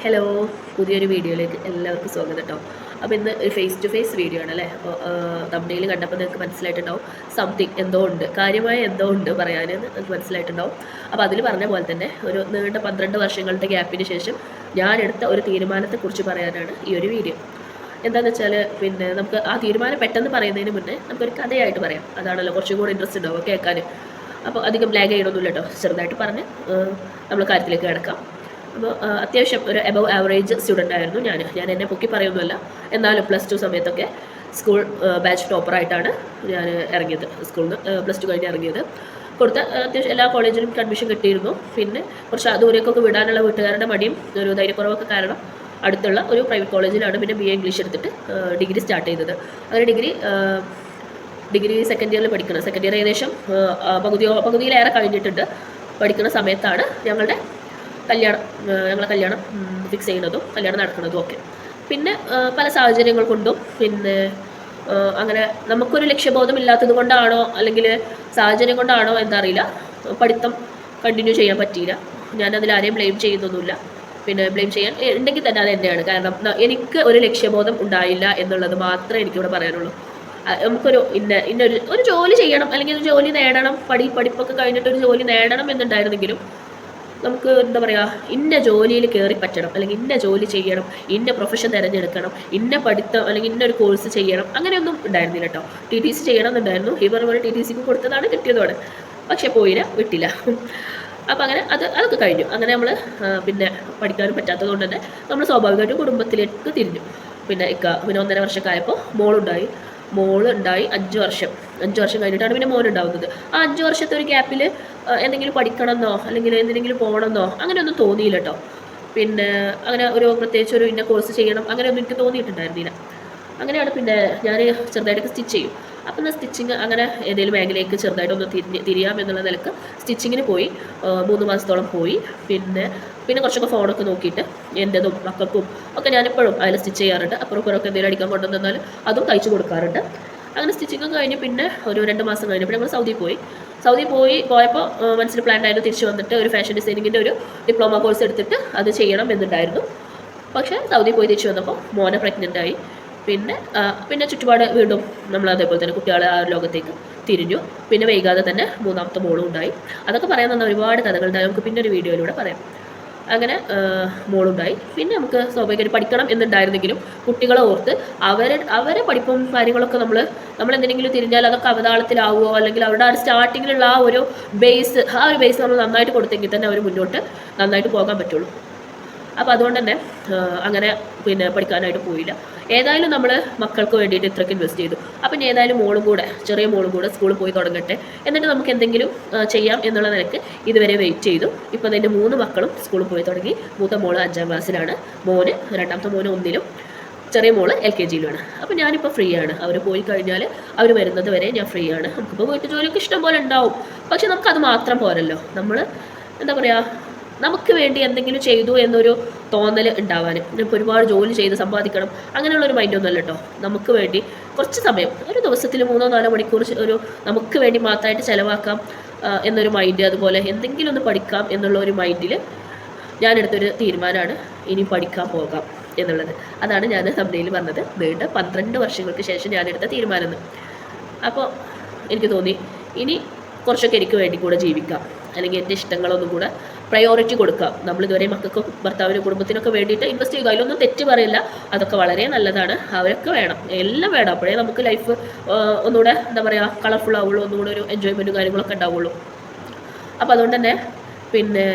Hello പുതിയൊരു വീഡിയോയിലേക്ക് എല്ലാവർക്കും സ്വാഗതം കേട്ടോ അപ്പോൾ ഇന്ന് ഒരു ഫേസ് ടു ഫേസ് വീഡിയോ ആണ് അല്ലേ അപ്പോൾ തമ്പിയിൽ കണ്ടപ്പോൾ നിങ്ങൾക്ക് മനസ്സിലായിട്ടുണ്ടാവും സംതിങ് എന്തോ ഉണ്ട്. കാര്യമായ എന്തോ ഉണ്ട് പറയാൻ നിങ്ങൾക്ക് മനസ്സിലായിട്ടുണ്ടാവും. അപ്പോൾ അതിൽ പറഞ്ഞ പോലെ തന്നെ ഒരു നീണ്ട പന്ത്രണ്ട് വർഷങ്ങളുടെ ഗ്യാപ്പിന് ശേഷം ഞാൻ എടുത്ത ഒരു തീരുമാനത്തെക്കുറിച്ച് പറയാനാണ് ഈ ഒരു വീഡിയോ എന്താണെന്ന് വെച്ചാൽ പിന്നെ നമുക്ക് ആ തീരുമാനം പെട്ടെന്ന് പറയുന്നതിന് മുന്നേ നമുക്കൊരു കഥയായിട്ട് പറയാം. അതാണല്ലോ കുറച്ചും കൂടി ഇൻട്രസ്റ്റ് ഉണ്ടാവും കേൾക്കാൻ അപ്പോൾ അധികം ബ്ലാഗ് ചെയ്യണമൊന്നുമില്ല കേട്ടോ ചെറുതായിട്ട് പറഞ്ഞ് നമ്മൾ കാര്യത്തിലേക്ക് കിടക്കാം. അപ്പോൾ അത്യാവശ്യം ഒരു എബവ് ആവറേജ് സ്റ്റുഡന്റ് ആയിരുന്നു ഞാൻ. ഞാൻ എന്നെ പൊക്കി പറയുന്നതല്ല. എന്നാലും പ്ലസ് ടു സമയത്തൊക്കെ സ്കൂൾ ബാച്ച് ടോപ്പറായിട്ടാണ് ഞാൻ ഇറങ്ങിയത് സ്കൂളിൽ നിന്ന് പ്ലസ് ടു കഴിഞ്ഞ് ഇറങ്ങിയത്. കൊടുത്ത അത്യാവശ്യം എല്ലാ കോളേജിലും അഡ്മിഷൻ കിട്ടിയിരുന്നു. പിന്നെ കുറച്ച് ദൂരേക്കൊക്കെ വിടാനുള്ള വീട്ടുകാരുടെ മടിയും ഒരു ധൈര്യക്കുറവൊക്കെ കാരണം അടുത്തുള്ള ഒരു പ്രൈവറ്റ് കോളേജിലാണ് പിന്നെ ബി എ ഇംഗ്ലീഷ് എടുത്തിട്ട് ഡിഗ്രി സ്റ്റാർട്ട് ചെയ്തത്. അങ്ങനെ ഡിഗ്രി ഡിഗ്രി സെക്കൻഡ് ഇയറിൽ പഠിക്കണം സെക്കൻഡ് ഇയർ ഏകദേശം പകുതിയോ പകുതിയിലേറെ കഴിഞ്ഞിട്ടുണ്ട്. പഠിക്കുന്ന സമയത്താണ് ഞങ്ങളുടെ കല്യാണം ഞങ്ങളെ കല്യാണം ഫിക്സ് ചെയ്യുന്നതും കല്യാണം നടക്കുന്നതും ഒക്കെ. പിന്നെ പല സാഹചര്യങ്ങൾ കൊണ്ടും പിന്നെ അങ്ങനെ നമുക്കൊരു ലക്ഷ്യബോധം ഇല്ലാത്തത് കൊണ്ടാണോ അല്ലെങ്കിൽ സാഹചര്യം കൊണ്ടാണോ എന്താ അറിയില്ല പഠിത്തം കണ്ടിന്യൂ ചെയ്യാൻ പറ്റിയില്ല. ഞാനതിൽ ആരെയും ബ്ലെയിം ചെയ്യുന്നൊന്നുമില്ല. പിന്നെ ബ്ലെയിം ചെയ്യാൻ ഉണ്ടെങ്കിൽ തന്നെ അത് എന്നെയാണ് കാരണം എനിക്ക് ഒരു ലക്ഷ്യബോധം ഉണ്ടായില്ല എന്നുള്ളത് മാത്രമേ എനിക്കിവിടെ പറയാനുള്ളൂ. നമുക്കൊരു ഇന്ന ഇന്നൊരു ഒരു ജോലി ചെയ്യണം അല്ലെങ്കിൽ ഒരു ജോലി നേടണം. പഠി പഠിപ്പൊക്കെ കഴിഞ്ഞിട്ട് ഒരു ജോലി നേടണം എന്നുണ്ടായിരുന്നെങ്കിലും നമുക്ക് എന്താ പറയുക ഇന്ന ജോലിയിൽ കയറി പറ്റണം അല്ലെങ്കിൽ ഇന്ന ജോലി ചെയ്യണം ഇന്ന പ്രൊഫഷൻ തിരഞ്ഞെടുക്കണം ഇന്ന പഠിത്തം അല്ലെങ്കിൽ ഇന്ന ഒരു കോഴ്സ് ചെയ്യണം അങ്ങനെയൊന്നും ഉണ്ടായിരുന്നില്ല കേട്ടോ ടി ടി സി ചെയ്യണം എന്നുണ്ടായിരുന്നു പറഞ്ഞ പോലെ ടി ടി സിക്ക് കൊടുത്തതാണ് കിട്ടിയതോടെ. പക്ഷെ പോയില്ല വിട്ടില്ല. അപ്പം അങ്ങനെ അത് അതൊക്കെ കഴിഞ്ഞു. അങ്ങനെ നമ്മൾ പിന്നെ പഠിക്കാനും പറ്റാത്തത് കൊണ്ട് തന്നെ നമ്മൾ സ്വാഭാവികമായിട്ടും കുടുംബത്തിലേക്ക് തിരിഞ്ഞു. പിന്നെ ഇക്ക പിന്നെ ഒന്നര വർഷമൊക്കെ ആയപ്പോൾ മോളുണ്ടായി. മോൾ ഉണ്ടായി അഞ്ച് വർഷം. അഞ്ച് വർഷം കഴിഞ്ഞിട്ടാണ് പിന്നെ മോൻ ഉണ്ടാവുന്നത് ആ അഞ്ച് വർഷത്തെ ഒരു ഗ്യാപ്പിൽ എന്തെങ്കിലും പഠിക്കണമെന്നോ അല്ലെങ്കിൽ എന്തിനെങ്കിലും പോകണമെന്നോ അങ്ങനെയൊന്നും തോന്നിയില്ല കേട്ടോ പിന്നെ അങ്ങനെ ഒരു പ്രത്യേകിച്ച് ഒരു ഇന്ന കോഴ്സ് ചെയ്യണം അങ്ങനെയൊന്നും എനിക്ക് തോന്നിയിട്ടുണ്ടായിരുന്നില്ല. അങ്ങനെയാണ് പിന്നെ ഞാൻ ചെറുതായിട്ടൊക്കെ സ്റ്റിച്ച് ചെയ്യും. അപ്പം ഞാൻ സ്റ്റിച്ചിങ് അങ്ങനെ ഏതെങ്കിലും മേഖലയ്ക്ക് ചെറുതായിട്ടൊന്ന് തിരിഞ്ഞ് തിരിയാം എന്നുള്ള നിലയ്ക്ക് സ്റ്റിച്ചിങ്ങിന് പോയി. മൂന്ന് മാസത്തോളം പോയി. പിന്നെ പിന്നെ കുറച്ചൊക്കെ ഫോണൊക്കെ നോക്കിയിട്ട് എന്റെതും മക്കൾക്കും ഒക്കെ ഞാനിപ്പോഴും അതിൽ സ്റ്റിച്ച് ചെയ്യാറുണ്ട്. അപ്പുറം ഇപ്പുറമൊക്കെ എന്തെങ്കിലും അടിക്കാൻ കൊണ്ടുവന്നാൽ അതും തയ്ച്ചു കൊടുക്കാറുണ്ട്. അങ്ങനെ സ്റ്റിച്ചിങ് കഴിഞ്ഞ് പിന്നെ ഒരു രണ്ട് മാസം കഴിഞ്ഞപ്പോൾ ഞങ്ങൾ സൗദി പോയി. സൗദി പോയി പോയപ്പോൾ മനസ്സിൽ പ്ലാൻ ആയിരുന്നു തിരിച്ചു വന്നിട്ട് ഒരു ഫാഷൻ ഡിസൈനിങ്ങിന്റെ ഒരു ഡിപ്ലോമ കോഴ്സ് എടുത്തിട്ട് അത് ചെയ്യണം എന്നുണ്ടായിരുന്നു. പക്ഷേ സൗദി പോയി തിരിച്ചു വന്നപ്പോൾ മോനെ പ്രഗ്നന്റ് ആയി. പിന്നെ പിന്നെ ചുറ്റുപാട് വീണ്ടും നമ്മൾ അതേപോലെ തന്നെ കുട്ടികളെ ആ ലോകത്തേക്ക് തിരിഞ്ഞു. പിന്നെ വൈകാതെ തന്നെ മൂന്നാമത്തെ മോളും ഉണ്ടായി. അതൊക്കെ പറയാൻ തന്ന ഒരുപാട് കഥകളുണ്ടായി നമുക്ക് പിന്നെ ഒരു വീഡിയോയിലൂടെ പറയാം. അങ്ങനെ മോളുണ്ടായി. പിന്നെ നമുക്ക് സ്വാഭാവികമായിട്ട് പഠിക്കണം എന്നുണ്ടായിരുന്നെങ്കിലും കുട്ടികളെ ഓർത്ത് അവരെ അവരെ പഠിപ്പും കാര്യങ്ങളൊക്കെ നമ്മൾ നമ്മൾ എന്തെങ്കിലും തിരിഞ്ഞാൽ അതൊക്കെ അവതാളത്തിലാവുമോ അല്ലെങ്കിൽ അവരുടെ ആ സ്റ്റാർട്ടിങ്ങിലുള്ള ആ ഒരു ബേസ് ആ ഒരു ബേസ് നമ്മൾ നന്നായിട്ട് കൊടുത്തെങ്കിൽ തന്നെ അവർ മുന്നോട്ട് നന്നായിട്ട് പോകാൻ പറ്റുള്ളൂ. അപ്പോൾ അതുകൊണ്ട് തന്നെ അങ്ങനെ പിന്നെ പഠിക്കാനായിട്ട് പോയില്ല. ഏതായാലും നമ്മൾ മക്കൾക്ക് വേണ്ടിയിട്ട് ഇത്രയ്ക്ക് ഇൻവെസ്റ്റ് ചെയ്തു. അപ്പം ഏതായാലും മോളും കൂടെ ചെറിയ മോളും കൂടെ സ്കൂളിൽ പോയി തുടങ്ങട്ടെ. എന്നിട്ട് നമുക്ക് എന്തെങ്കിലും ചെയ്യാം എന്നുള്ള നിലയ്ക്ക് ഇതുവരെ വെയിറ്റ് ചെയ്തു. ഇപ്പോൾ അതിന്റെ മൂന്ന് മക്കളും സ്കൂളിൽ പോയി തുടങ്ങി. മൂത്ത മോൾ അഞ്ചാം ക്ലാസ്സിലാണ്. മോന് രണ്ടാമത്തെ മോന് ഒന്നിലും. ചെറിയ മോൾ എൽ കെ ജിയിലുമാണ് അപ്പോൾ ഞാനിപ്പോൾ ഫ്രീ ആണ്. അവർ പോയി കഴിഞ്ഞാൽ അവർ വരുന്നത് വരെ ഞാൻ ഫ്രീ ആണ്. നമുക്കിപ്പോൾ വീട്ടു ജോലിയൊക്കെ ഇഷ്ടം പോലെ ഉണ്ടാവും. പക്ഷെ നമുക്കത് മാത്രം പോരല്ലോ. നമ്മൾ എന്താ പറയുക നമുക്ക് വേണ്ടി എന്തെങ്കിലും ചെയ്തു എന്നൊരു തോന്നൽ ഉണ്ടാവാൻ ഇപ്പോൾ ഒരുപാട് ജോലി ചെയ്ത് സമ്പാദിക്കണം അങ്ങനെയുള്ള ഒരു മൈൻഡൊന്നും അല്ല കേട്ടോ നമുക്ക് വേണ്ടി കുറച്ച് സമയം ഒരു ദിവസത്തിൽ മൂന്നോ നാലോ മണിക്കൂർ ഒരു നമുക്ക് വേണ്ടി മാത്രമായിട്ട് ചിലവാക്കാം എന്നൊരു മൈൻഡ് അതുപോലെ എന്തെങ്കിലും ഒന്ന് പഠിക്കാം എന്നുള്ള ഒരു മൈൻഡിൽ ഞാനെടുത്തൊരു തീരുമാനമാണ് ഇനി പഠിക്കാൻ പോകാം എന്നുള്ളത്. അതാണ് ഞാൻ തമിഴിൽ പറഞ്ഞത്. നീണ്ട പന്ത്രണ്ട് വർഷങ്ങൾക്ക് ശേഷം ഞാനെടുത്ത തീരുമാനം അപ്പോൾ എനിക്ക് തോന്നി ഇനി കുറച്ചൊക്കെ എനിക്ക് വേണ്ടി കൂടെ ജീവിക്കാം. അല്ലെങ്കിൽ എന്റെ ഇഷ്ടങ്ങളൊന്നും കൂടെ പ്രയോറിറ്റി കൊടുക്കുക നമ്മൾ ഇതുവരെ മക്കൾക്ക് ഭർത്താവിനും കുടുംബത്തിനൊക്കെ വേണ്ടിയിട്ട് ഇൻവെസ്റ്റ് ചെയ്യുക. അതിലൊന്നും തെറ്റ് പറയില്ല. അതൊക്കെ വളരെ നല്ലതാണ്. അവരൊക്കെ വേണം. എല്ലാം വേണം. അപ്പോഴേ നമുക്ക് ലൈഫ് ഒന്നുകൂടെ എന്താ പറയുക കളർഫുൾ ആവുള്ളൂ. ഒന്നുകൂടെ ഒരു എൻജോയ്മെന്റും കാര്യങ്ങളൊക്കെ ഉണ്ടാവുള്ളൂ. അപ്പോൾ അതുകൊണ്ട് തന്നെ പിന്നെ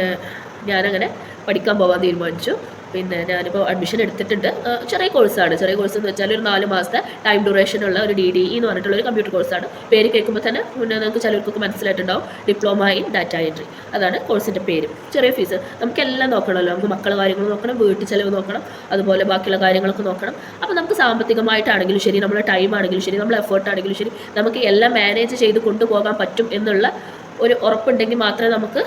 ഞാനങ്ങനെ പഠിക്കാൻ പോകാൻ തീരുമാനിച്ചു. പിന്നെ ഞാനിപ്പോൾ അഡ്മിഷൻ എടുത്തിട്ടുണ്ട്. ചെറിയ കോഴ്സാണ് ചെറിയ കോഴ്സ് എന്ന് വെച്ചാൽ ഒരു നാല് മാസത്തെ ടൈം ഡ്യൂറേഷൻ ഉള്ള ഒരു ഡി ഡി ഇ എന്ന് പറഞ്ഞിട്ടുള്ള ഒരു കമ്പ്യൂട്ടർ കോഴ്സാണ് പേര് കേൾക്കുമ്പോൾ തന്നെ മുന്നേ നിങ്ങൾക്ക് ചിലർക്കൊക്കെ മനസ്സിലായിട്ടുണ്ടാവും. ഡിപ്ലോമ ഇൻ ഡാറ്റ എൻട്രി അതാണ് കോഴ്സിന്റെ പേര്. ചെറിയ ഫീസ് നമുക്കെല്ലാം നോക്കണമല്ലോ. നമുക്ക് മക്കളെ കാര്യങ്ങൾ നോക്കണം വീട്ടിൽ ചിലവ് നോക്കണം അതുപോലെ ബാക്കിയുള്ള കാര്യങ്ങളൊക്കെ നോക്കണം. അപ്പോൾ നമുക്ക് സാമ്പത്തികമായിട്ടാണെങ്കിലും ശരി നമ്മുടെ ടൈം ആണെങ്കിലും ശരി നമ്മുടെ എഫേർട്ട് ആണെങ്കിലും ശരി നമുക്ക് എല്ലാം മാനേജ് ചെയ്ത് കൊണ്ടുപോകാൻ പറ്റും എന്നുള്ള ഒരു ഉറപ്പുണ്ടെങ്കിൽ മാത്രമേ നമുക്ക്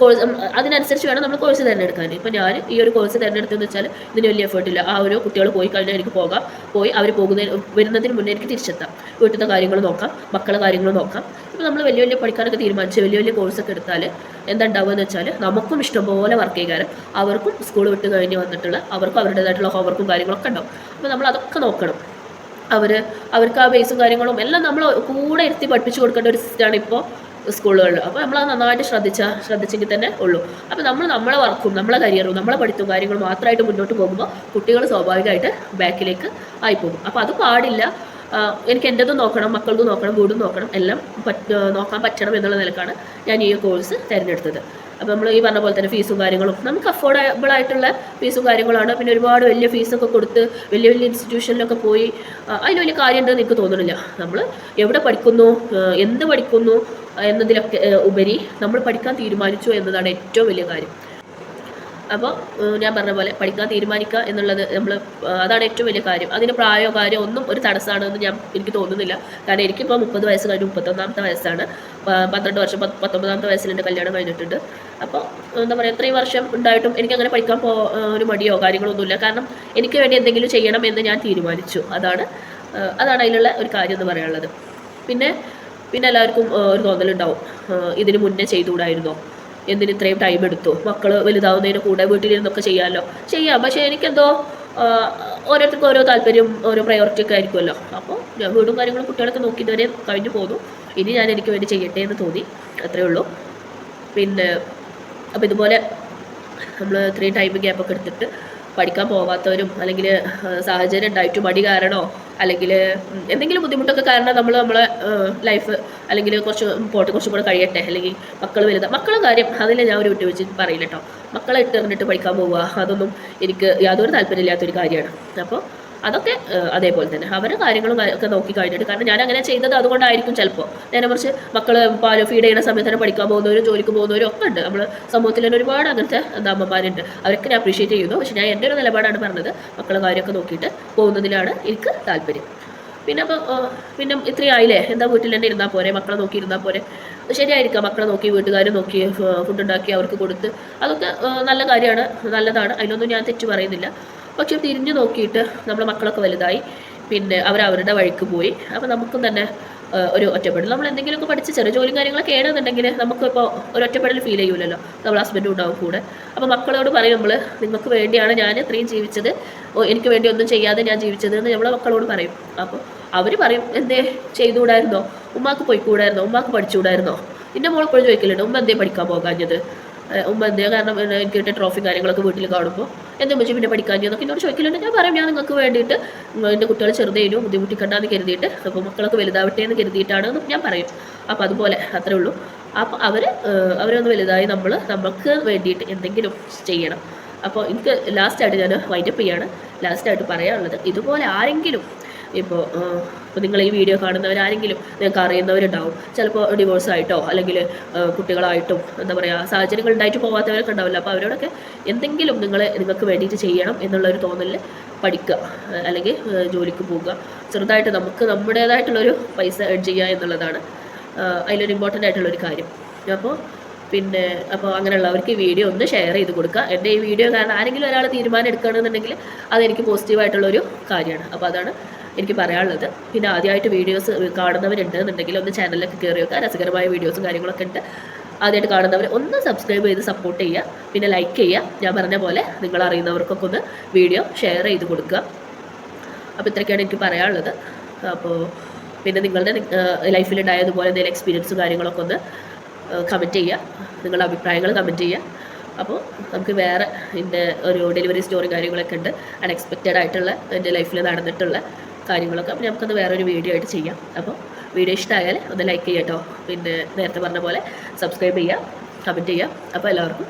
കോഴ്സ് അതിനനുസരിച്ച് വേണം നമ്മൾ കോഴ്സ് തിരഞ്ഞെടുക്കാൻ. ഇപ്പോൾ ഞാൻ ഈ ഒരു കോഴ്സ് തിരഞ്ഞെടുത്തതെന്ന് വെച്ചാൽ ഇതിന് വലിയ എഫേർട്ട് ഇല്ല. ആ ഒരു കുട്ടികൾ പോയി കഴിഞ്ഞാൽ എനിക്ക് പോകാം. പോയി അവർ പോകുന്നതിന് വരുന്നതിന് മുന്നേ എനിക്ക് തിരിച്ചെത്താം. വീട്ടിലത്തെ കാര്യങ്ങൾ നോക്കാം മക്കളെ കാര്യങ്ങൾ നോക്കാം. ഇപ്പോൾ നമ്മൾ വലിയ വലിയ പഠിക്കാനൊക്കെ തീരുമാനിച്ച് വലിയ വലിയ കോഴ്സൊക്കെ എടുത്താൽ എന്താ എന്ന് വെച്ചാൽ നമുക്കും ഇഷ്ടംപോലെ വർക്ക് ചെയ്യാനും അവർക്കും സ്കൂൾ വിട്ട് കഴിഞ്ഞ് വന്നിട്ടുള്ള അവർക്കും അവരുടേതായിട്ടുള്ള ഹോംവർക്കും കാര്യങ്ങളൊക്കെ ഉണ്ടാവും. അപ്പോൾ നമ്മൾ അതൊക്കെ നോക്കണം. അവർ അവർക്ക് ആ ബേസും കാര്യങ്ങളും എല്ലാം നമ്മൾ കൂടെ ഇരുത്തി പഠിപ്പിച്ചു കൊടുക്കേണ്ട ഒരു സിസ്റ്റമാണ് ഇപ്പോൾ സ്കൂളുകളിൽ. അപ്പോൾ നമ്മൾ നന്നായിട്ട് ശ്രദ്ധിച്ച ശ്രദ്ധിച്ചെങ്കിൽ തന്നെ ഉള്ളൂ. അപ്പോൾ നമ്മൾ നമ്മളെ വർക്കും നമ്മളെ കരിയറും നമ്മളെ പഠിത്തവും കാര്യങ്ങളും മാത്രമായിട്ട് മുന്നോട്ട് പോകുമ്പോൾ കുട്ടികൾ സ്വാഭാവികമായിട്ട് ബാക്കിലേക്ക് ആയിപ്പോകും. അപ്പോൾ അത് പാടില്ല. എനിക്ക് എന്റെതും നോക്കണം മക്കളതും നോക്കണം വീടും നോക്കണം എല്ലാം നോക്കാൻ പറ്റണം എന്നുള്ള നിലക്കാണ് ഞാൻ ഈ കോഴ്സ് തിരഞ്ഞെടുത്തത്. അപ്പോൾ നമ്മൾ ഈ പറഞ്ഞ പോലെ തന്നെ ഫീസും കാര്യങ്ങളും നമുക്ക് അഫോർഡബിൾ ആയിട്ടുള്ള ഫീസും കാര്യങ്ങളാണ്. പിന്നെ ഒരുപാട് വലിയ ഫീസൊക്കെ കൊടുത്ത് വലിയ വലിയ ഇൻസ്റ്റിറ്റ്യൂഷനിലൊക്കെ പോയി അതിന് വലിയ കാര്യമുണ്ടെന്ന് എനിക്ക് തോന്നുന്നില്ല. നമ്മൾ എവിടെ പഠിക്കുന്നു എന്ത് പഠിക്കുന്നു എന്നതിലൊക്കെ ഉപരി നമ്മൾ പഠിക്കാൻ തീരുമാനിച്ചു എന്നതാണ് ഏറ്റവും വലിയ കാര്യം. അപ്പോൾ ഞാൻ പറഞ്ഞ പോലെ പഠിക്കാൻ തീരുമാനിക്കുക എന്നുള്ളത് നമ്മൾ അതാണ് ഏറ്റവും വലിയ കാര്യം. അതിന് പ്രായോ കാര്യം ഒന്നും ഒരു തടസ്സമാണെന്ന് ഞാൻ എനിക്ക് തോന്നുന്നില്ല. കാരണം എനിക്കിപ്പോൾ മുപ്പത് വയസ്സ് കഴിഞ്ഞ് മുപ്പത്തൊന്നാമത്തെ വയസ്സാണ്. പന്ത്രണ്ട് വർഷം പത്ത് പത്തൊമ്പതാമത്തെ വയസ്സിൽ എന്റെ കല്യാണം കഴിഞ്ഞിട്ടുണ്ട്. അപ്പോൾ എന്താ പറയുക ഇത്രയും വർഷം ഉണ്ടായിട്ടും എനിക്ക് അങ്ങനെ പഠിക്കാൻ പോ ഒരു മടിയോ കാര്യങ്ങളൊന്നുമില്ല. കാരണം എനിക്ക് വേണ്ടി എന്തെങ്കിലും ചെയ്യണം എന്ന് ഞാൻ തീരുമാനിച്ചു. അതാണ് അതാണ് അതിലുള്ള ഒരു കാര്യം എന്ന് പറയാനുള്ളത്. പിന്നെ പിന്നെ എല്ലാവർക്കും ഒരു തോന്നലുണ്ടാവും. ഇതിന് മുന്നേ ചെയ്തുകൂടായിരുന്നോ? എന്തിന് ഇത്രയും ടൈം എടുത്തു? മക്കൾ വലുതാവുന്നതിന് കൂടെ വീട്ടിലിരുന്നൊക്കെ ചെയ്യാമല്ലോ ചെയ്യാം. പക്ഷേ എനിക്കെന്തോ ഓരോരുത്തർക്കും ഓരോ താല്പര്യം ഓരോ പ്രയോറിറ്റി ഒക്കെ ആയിരിക്കുമല്ലോ. അപ്പോൾ ഞാൻ വീടും കാര്യങ്ങളും കുട്ടികളൊക്കെ നോക്കിയതുവരെ കഴിഞ്ഞു പോന്നു. ഇനി ഞാൻ എനിക്ക് വേണ്ടി ചെയ്യട്ടെ എന്ന് തോന്നി. അത്രേ ഉള്ളൂ. പിന്നെ അപ്പോൾ ഇതുപോലെ നമ്മൾ ഇത്രയും ടൈം ഗ്യാപ്പൊക്കെ എടുത്തിട്ട് പഠിക്കാൻ പോവാത്തവരും അല്ലെങ്കിൽ സാഹചര്യം ഉണ്ടായിട്ട് മടി കാരണോ അല്ലെങ്കിൽ എന്തെങ്കിലും ബുദ്ധിമുട്ടൊക്കെ കാരണം നമ്മൾ നമ്മളെ ലൈഫ് അല്ലെങ്കിൽ കുറച്ച് പോട്ട് കുറച്ചും കൂടെ കഴിയട്ടെ അല്ലെങ്കിൽ മക്കൾ വലുതാ മക്കളെ കാര്യം അതിൽ ഞാൻ ഒരു വിട്ടുവീഴ്ച പറയില്ല കേട്ടോ മക്കളെ ഇട്ട് ഇട്ടെറിഞ്ഞിട്ട് പഠിക്കാൻ പോവുക അതൊന്നും എനിക്ക് യാതൊരു താല്പര്യമില്ലാത്തൊരു കാര്യമാണ്. അപ്പോൾ അതൊക്കെ അതേപോലെ തന്നെ. അവരെ കാര്യങ്ങളും ഒക്കെ നോക്കി കഴിഞ്ഞിട്ട്. കാരണം ഞാൻ അങ്ങനെ ചെയ്തത് അതുകൊണ്ടായിരിക്കും ചിലപ്പോൾ നേരെ മറിച്ച് മക്കൾ പാൽ ഫീഡ് ചെയ്യുന്ന സമയത്ത് തന്നെ പഠിക്കാൻ പോകുന്നവരും ജോലിക്ക് പോകുന്നവരും ഒക്കെ ഉണ്ട്. നമ്മൾ സമൂഹത്തിൽ തന്നെ ഒരുപാട് അങ്ങനത്തെ അമ്മമാരുണ്ട്. അവരൊക്കെ ഞാൻ അപ്രീഷിയേറ്റ് ചെയ്യുന്നു. പക്ഷേ ഞാൻ എന്റെ ഒരു നിലപാടാണ് പറഞ്ഞത്. മക്കളെ കാര്യമൊക്കെ നോക്കിയിട്ട് പോകുന്നതിലാണ് എനിക്ക് താല്പര്യം. പിന്നെ അപ്പോൾ പിന്നെ ഇത്രയും ആയില്ലേ? എന്താ വീട്ടിൽ തന്നെ ഇരുന്നാൽ പോരെ? മക്കളെ നോക്കി ഇരുന്നാൽ പോരെ? ശരിയായിരിക്കാം. മക്കളെ നോക്കി വീട്ടുകാർ നോക്കി ഫുഡ് ഉണ്ടാക്കി അവർക്ക് കൊടുത്ത്. അതൊക്കെ നല്ല കാര്യമാണ് നല്ലതാണ്. അതിനൊന്നും ഞാൻ തെറ്റ് പറയുന്നില്ല. പക്ഷെ തിരിഞ്ഞു നോക്കിയിട്ട് നമ്മുടെ മക്കളൊക്കെ വലുതായി. പിന്നെ അവർ അവരുടെ വഴിക്ക് പോയി. അപ്പോൾ നമുക്കും തന്നെ ഒരു ഒറ്റപ്പെടൽ. നമ്മൾ എന്തെങ്കിലുമൊക്കെ പഠിച്ച് ചെറിയ ജോലിയും കാര്യങ്ങളൊക്കെ ആണെന്നുണ്ടെങ്കിൽ നമുക്കിപ്പോൾ ഒരു ഒറ്റപ്പെടൽ ഫീൽ ചെയ്യൂലല്ലോ. നമ്മൾ ഹസ്ബൻഡും ഉണ്ടാവും കൂടെ. അപ്പോൾ മക്കളോട് പറയും നമ്മൾ നിങ്ങൾക്ക് വേണ്ടിയാണ് ഞാൻ ഇത്രയും ജീവിച്ചത്. എനിക്ക് വേണ്ടി ഒന്നും ചെയ്യാതെ ഞാൻ ജീവിച്ചത് എന്ന് നമ്മളെ മക്കളോട് പറയും. അപ്പോൾ അവർ പറയും എന്തേ ചെയ്തുകൂടായിരുന്നോ? ഉമ്മാക്ക് പോയിക്കൂടായിരുന്നോ? ഉമ്മാക്ക് പഠിച്ചുകൂടായിരുന്നോ? എന്റെ മോളെപ്പോഴും ചോദിക്കലുണ്ട് ഉമ്മ എന്തേ പഠിക്കാൻ പോകാഞ്ഞത്? ഉമ്മ എന്തേ കാരണം എനിക്ക് കിട്ടിയ ട്രോഫി കാര്യങ്ങളൊക്കെ വീട്ടിൽ കാണുമ്പോൾ എന്താ വെച്ചാൽ പിന്നെ പഠിക്കാൻ എന്നൊക്കെ എന്നോട് ചോദിക്കലുണ്ട്. ഞാൻ പറയാം ഞാൻ നിങ്ങൾക്ക് വേണ്ടിയിട്ട് എന്റെ കുട്ടികൾ ചെറുതേനു ബുദ്ധിമുട്ടിക്കണ്ടെന്ന് കരുതിയിട്ട് അപ്പോൾ മക്കളൊക്കെ വലുതാവട്ടെ എന്ന് കരുതിയിട്ടാണ് ഞാൻ പറയും. അപ്പോൾ അതുപോലെ അത്രേ ഉള്ളൂ. അപ്പോൾ അവർ അവരൊന്ന് വലുതായി നമ്മൾ നമുക്ക് വേണ്ടിയിട്ട് എന്തെങ്കിലും ചെയ്യണം. അപ്പോൾ എനിക്ക് ലാസ്റ്റായിട്ട് ഞാൻ വൈൻഡപ്പ് ചെയ്യാണ്. ലാസ്റ്റായിട്ട് പറയാനുള്ളത് ഇതുപോലെ ആരെങ്കിലും ഇപ്പോൾ ഇപ്പോൾ നിങ്ങൾ ഈ വീഡിയോ കാണുന്നവരാരെങ്കിലും നിങ്ങൾക്ക് അറിയുന്നവരുണ്ടാവും ചിലപ്പോൾ ഡിവോഴ്സ് ആയിട്ടോ അല്ലെങ്കിൽ കുട്ടികളായിട്ടും എന്താ പറയുക സാഹചര്യങ്ങൾ ഉണ്ടായിട്ട് പോകാത്തവരൊക്കെ ഉണ്ടാവില്ല. അപ്പോൾ അവരോടൊക്കെ എന്തെങ്കിലും നിങ്ങൾ നിങ്ങൾക്ക് വേണ്ടിയിട്ട് ചെയ്യണം എന്നുള്ളൊരു തോന്നലിൽ പഠിക്കുക. അല്ലെങ്കിൽ ജോലിക്ക് പോവുക. ചെറുതായിട്ട് നമുക്ക് നമ്മുടേതായിട്ടുള്ളൊരു പൈസ ഏൺ ചെയ്യുക എന്നുള്ളതാണ് അതിലൊരു ഇമ്പോർട്ടന്റ് ആയിട്ടുള്ളൊരു കാര്യം. അപ്പോൾ പിന്നെ അപ്പോൾ അങ്ങനെയുള്ളവർക്ക് ഈ വീഡിയോ ഒന്ന് ഷെയർ ചെയ്ത് കൊടുക്കുക. എന്റെ ഈ വീഡിയോ കാരണം ആരെങ്കിലും ഒരാൾ തീരുമാനം എടുക്കുകയാണെന്നുണ്ടെങ്കിൽ അതെനിക്ക് പോസിറ്റീവായിട്ടുള്ളൊരു കാര്യമാണ്. അപ്പോൾ അതാണ് എനിക്ക് പറയാനുള്ളത്. പിന്നെ ആദ്യമായിട്ട് വീഡിയോസ് കാണുന്നവരുണ്ട് എന്നുണ്ടെങ്കിൽ ഒന്ന് ചാനലിലൊക്കെ കയറി വെക്കുക രസകരമായ വീഡിയോസും കാര്യങ്ങളൊക്കെ ഉണ്ട്. ആദ്യമായിട്ട് കാണുന്നവർ ഒന്ന് സബ്സ്ക്രൈബ് ചെയ്ത് സപ്പോർട്ട് ചെയ്യുക. പിന്നെ ലൈക്ക് ചെയ്യുക. ഞാൻ പറഞ്ഞ പോലെ നിങ്ങൾ അറിയുന്നവർക്കൊക്കെ ഒന്ന് വീഡിയോ ഷെയർ ചെയ്ത് കൊടുക്കുക. അപ്പോൾ ഇത്രയൊക്കെയാണ് എനിക്ക് പറയാനുള്ളത്. അപ്പോൾ പിന്നെ നിങ്ങളുടെ ലൈഫിലുണ്ടായതുപോലെ എന്തെങ്കിലും എക്സ്പീരിയൻസും കാര്യങ്ങളൊക്കെ ഒന്ന് കമന്റ് ചെയ്യുക. നിങ്ങളുടെ അഭിപ്രായങ്ങൾ കമന്റ് ചെയ്യുക. അപ്പോൾ നമുക്ക് വേറെ എന്റെ ഒരു ഡെലിവറി സ്റ്റോറി കാര്യങ്ങളൊക്കെ ഉണ്ട്. അൺഎക്സ്പെക്റ്റഡ് ആയിട്ടുള്ള എന്റെ ലൈഫിൽ നടന്നിട്ടുള്ള കാര്യങ്ങളൊക്കെ. അപ്പോൾ നമുക്കത് വേറൊരു വീഡിയോ ആയിട്ട് ചെയ്യാം. അപ്പോൾ വീഡിയോ ഇഷ്ടമായാൽ ഒന്ന് ലൈക്ക് ചെയ്യാം കേട്ടോ പിന്നെ നേരത്തെ പറഞ്ഞ പോലെ സബ്സ്ക്രൈബ് ചെയ്യുക കമന്റ് ചെയ്യുക. അപ്പോൾ എല്ലാവർക്കും